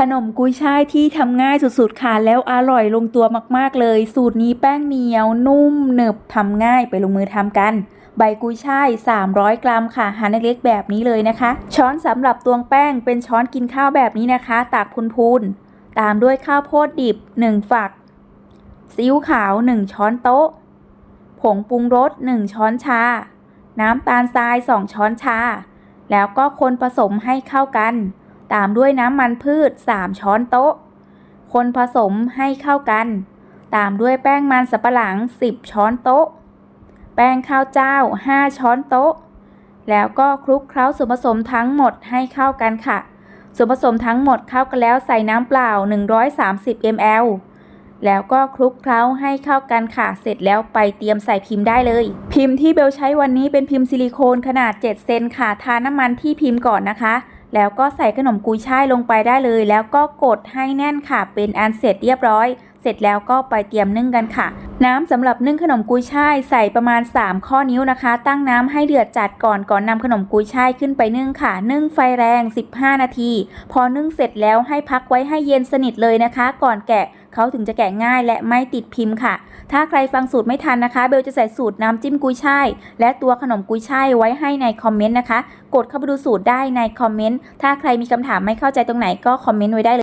ขนมกุ้ยช่ายที่ทำง่ายสุดๆค่ะ แล้วอร่อยลงตัวมากๆเลย สูตรนี้แป้งเหนียวนุ่มหนึบทำง่ายไปลงมือทำกัน ใบกุ้ยช่าย 300 กรัมค่ะหั่นเล็กๆแบบนี้เลยนะคะ ช้อนสำหรับตวงแป้งเป็นช้อนกินข้าวแบบนี้นะคะ ตากพูนๆ ตามด้วยข้าวโพดดิบ 1 ฝัก ซีอิ๊วขาว 1 ช้อนโต๊ะ ผงปรุงรส 1 ช้อนชา น้ำตาลทราย 2 ช้อนชา แล้วก็คนผสมให้เข้ากัน ตามด้วยน้ำมันพืช 3 ช้อนโต๊ะ คนผสมให้เข้ากัน ตามด้วยแป้งมันสับปะหลัง 10 ช้อนโต๊ะ แป้งข้าวเจ้า 5 ช้อนโต๊ะ แล้วก็คลุกเคล้าส่วนผสมทั้งหมดให้เข้ากันค่ะ ส่วนผสมทั้งหมดเข้ากันแล้วใส่น้ำเปล่า 130 ml แล้วก็คลุกเคล้าให้เข้ากันค่ะ เสร็จแล้วไปเตรียมใส่พิมพ์ได้เลย พิมพ์ที่เบลใช้วันนี้เป็นพิมพ์ซิลิโคนขนาด 7 เซนค่ะ ทาน้ำมันที่พิมพ์ก่อนนะคะ แล้วก็ใส่ขนมกุยช่ายลงไปได้เลย แล้วก็กดให้แน่นค่ะ เป็นอันเสร็จเรียบร้อยเสร็จแล้วก็ไปเตรียมนึ่งกันค่ะ น้ำสำหรับนึ่งขนมกุยช่ายใส่ประมาณ 3 ข้อนิ้วนะคะ ตั้งน้ำให้เดือดจัดก่อนก่อนนำขนมกุยช่ายขึ้นไปนึ่งค่ะ นึ่งไฟแรง 15 นาที พอนึ่งเสร็จแล้วให้พักไว้ให้เย็นสนิทเลยนะคะ ก่อนแกะเขาถึงจะแกะง่ายและไม่ติดพิมพ์ค่ะ ถ้าใครฟังสูตรไม่ทันนะคะ เบลจะใส่สูตรน้ำจิ้มกุยช่าย และตัวขนมกุยช่ายไว้ให้ในคอมเมนต์นะคะ กดเข้าไปดูสูตรได้ในคอมเมนต์ ถ้าใครมีคำถามไม่เข้าใจตรงไหนก็คอมเมนต์ไว้ได้เลย